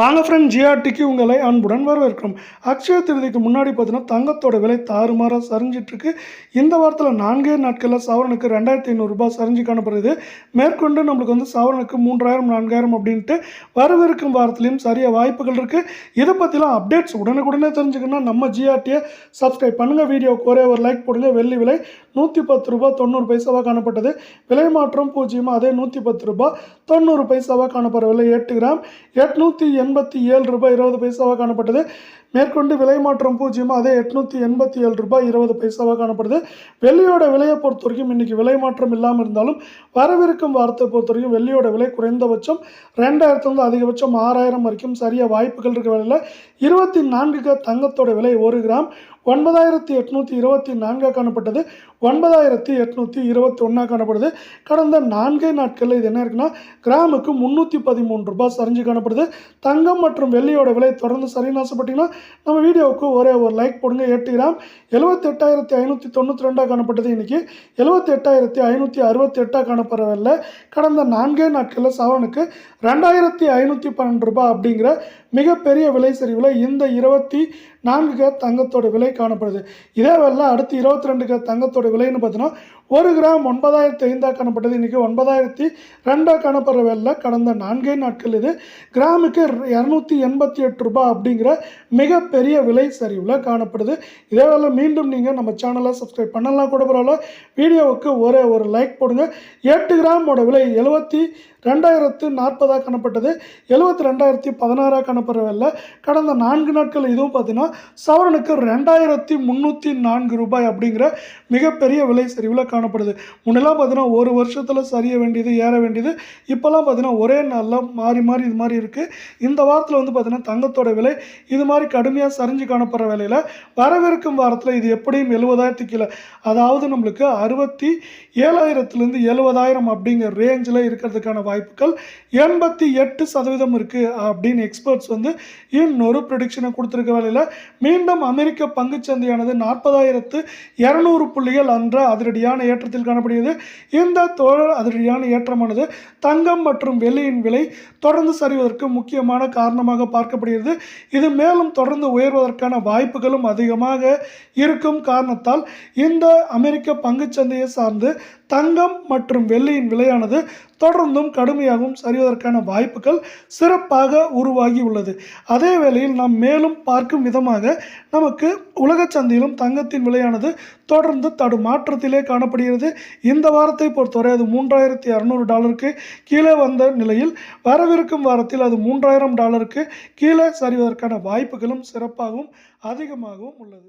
வாங்க ஃப்ரெண்ட் ஜிஆர்டிக்கு உங்களை அன்புடன் வரவேற்கிறோம். அக்ஷய திருதிக்கு முன்னாடி பார்த்தீங்கன்னா தங்கத்தோட விலை தாறுமாறாக சரிஞ்சிட்ருக்கு. இந்த வாரத்தில் நான்கே நாட்களில் சவரனுக்கு ரெண்டாயிரத்தி ஐநூறுரூபா சரிஞ்சு காணப்படுது. மேற்கொண்டு நம்மளுக்கு வந்து சவரனுக்கு மூன்றாயிரம் நான்காயிரம் அப்படின்ட்டு வரவிருக்கும் வாரத்துலேயும் சரியாக வாய்ப்புகள் இருக்குது இதை பற்றிலாம் அப்டேட்ஸ் உடனுக்குடனே தெரிஞ்சுக்கணும்னா நம்ம ஜிஆர்டியை சப்ஸ்கிரைப் பண்ணுங்கள் வீடியோவுக்கு ஒரே ஒரு லைக் போடுங்க. வெள்ளி விலை நூற்றி பத்து ரூபா தொண்ணூறு பைசாவாக காணப்பட்டது. விலை மாற்றம் பூஜ்ஜியமாக அதே நூற்றி பத்து ரூபா தொண்ணூறு பைசாவாக காணப்படுற விலை எட்டு கிராம் எட்நூற்றி எண்பத்தி ஏழு ரூபாய் இருபது பைசாவாக காணப்பட்டது. மேற்கொண்டு விலை மாற்றம் பூஜ்ஜியமாக அதே எட்நூற்றி எண்பத்தி ஏழு ரூபாய் இருபது பைசாவாக காணப்படுது. வெள்ளியோட விலையை பொறுத்த வரைக்கும் இன்றைக்கி விலை மாற்றம் இல்லாமல் இருந்தாலும் வரவிருக்கும் வாரத்தை பொறுத்த வரைக்கும் வெள்ளியோட விலை குறைந்தபட்சம் ரெண்டாயிரத்துலேருந்து அதிகபட்சம் ஆறாயிரம் வரைக்கும் சரியாக வாய்ப்புகள் இருக்க வேலையில் இருபத்தி நான்குக்கு தங்கத்தோட விலை ஒரு கிராம் ஒன்பதாயிரத்தி எட்நூற்றி இருபத்தி நான்காக காணப்பட்டது. ஒன்பதாயிரத்தி எட்நூற்றி இருபத்தி ஒன்றா காணப்படுது. கடந்த நான்கே நாட்களில் இது என்ன இருக்குன்னா கிராமுக்கு முந்நூற்றி பதிமூணு ரூபாய் சரிஞ்சு காணப்படுது. தங்கம் மற்றும் வெள்ளியோட விலை தொடர்ந்து சரின்னு ஆசைப்பட்டிங்கன்னா நம்ம வீடியோவுக்கு ஒரே ஒரு லைக் போடுங்க. எட்டு கிராம் எழுபத்தெட்டாயிரத்தி ஐநூற்றி தொண்ணூற்றி ரெண்டாக காணப்பட்டது. இன்றைக்கி எழுபத்தெட்டாயிரத்தி ஐநூற்றி அறுபத்தி எட்டாக காணப்படவில்லை. கடந்த நான்கே நாட்களில் சவரனுக்கு ரெண்டாயிரத்தி ஐநூற்றி பன்னெண்டு ரூபாய் அப்படிங்கிற மிகப்பெரிய விலை சரிவில் இந்த இருபத்தி நான்கு க தங்கத்தோட விலை காணப்படுது. இதே வேலை அடுத்து இருபத்தி ரெண்டு க தங்கத்தோட விலைன்னு பார்த்தீங்கன்னா ஒரு கிராம் ஒன்பதாயிரத்தி ஐந்தாக காணப்பட்டது. இன்றைக்கி ஒன்பதாயிரத்தி ரெண்டாக காணப்படுற வேலை கடந்த நான்கே நாட்கள் இது கிராமுக்கு இரநூத்தி எண்பத்தி எட்டு ரூபாய் அப்படிங்கிற மிகப்பெரிய விலை சரிவில் காணப்படுது. இதே வேலை மீண்டும் நீங்கள் நம்ம சேனலை சப்ஸ்கிரைப் பண்ணலாம் கூட பரவாயில்ல. வீடியோவுக்கு ஒரே ஒரு லைக் போடுங்க. எட்டு கிராமோட விலை எழுபத்தி ரெண்டாயிரத்து நாற்பதாக காணப்பட்டது. எழுபத்தி ரெண்டாயிரத்தி பதினாறாக காணப்படுற கடந்த நான்கு நாட்கள் இதுவும் பார்த்தீங்கன்னா சவரனுக்கு ரெண்டாயிரத்தி முந்நூற்றி நான்கு ரூபாய் அப்படிங்கிற மிகப்பெரிய விலை சரிவில் காணப்படுது. முன்னெல்லாம் பார்த்தீங்கன்னா ஒரு வருஷத்தில் சரிய வேண்டியது ஏற வேண்டியது. இப்போல்லாம் பார்த்தீங்கன்னா ஒரே நாளில் மாறி மாறி இது மாதிரி இருக்குது இந்த வாரத்தில் வந்து பார்த்தீங்கன்னா தங்கத்தோட விலை இது மாதிரி கடுமையாக சரிஞ்சு காணப்படுற வேலையில் வரவிருக்கும் வாரத்தில் இது எப்படியும் எழுபதாயிரத்து கீழே. அதாவது நம்மளுக்கு அறுபத்தி ஏழாயிரத்துலேருந்து எழுபதாயிரம் அப்படிங்கிற ரேஞ்சில் இருக்கிறதுக்கான வாய்ப்புகள் எண்பத்தி எட்டு சதவீதம் இருக்குது அப்படின்னு எக்ஸ்பர்ட்ஸ் வந்து இன்னொரு ப்ரொடிக்ஷனை கொடுத்துருக்க வேலையில் மீண்டும் அமெரிக்க பங்குச்சந்தையானது நாற்பதாயிரத்து இரநூறு புள்ளிகள் அன்ற அதிரடியான ஏற்றத்தில் காணப்படுகிறது. இந்த தொழில் அதிரடியான ஏற்றமானது தங்கம் மற்றும் வெள்ளியின் விலை தொடர்ந்து சரிவதற்கு முக்கியமான காரணமாக பார்க்கப்படுகிறது. இது மேலும் தொடர்ந்து உயர்வதற்கான வாய்ப்புகளும் அதிகமாக இருக்கும் காரணத்தால் இந்த அமெரிக்க பங்குச்சந்தையை சார்ந்து தங்கம் மற்றும் வெள்ளியின் விலையானது தொடர்ந்தும் கடுமையாகவும் சரிவதற்கான வாய்ப்புகள் சிறப்பாக உருவாகி உள்ளது அதே வேளையில் நாம் மேலும் பார்க்கும் விதமாக நமக்கு உலக சந்தையிலும் தங்கத்தின் விலையானது தொடர்ந்து தடுமாற்றத்திலே காணப்படுகிறது. இந்த வாரத்தை பொறுத்தவரை அது மூன்றாயிரத்தி இரநூறு டாலருக்கு கீழே வந்த நிலையில் வரவிருக்கும் வாரத்தில் அது மூன்றாயிரம் டாலருக்கு கீழே சரிவதற்கான வாய்ப்புகளும் சிறப்பாகவும் அதிகமாகவும் உள்ளது.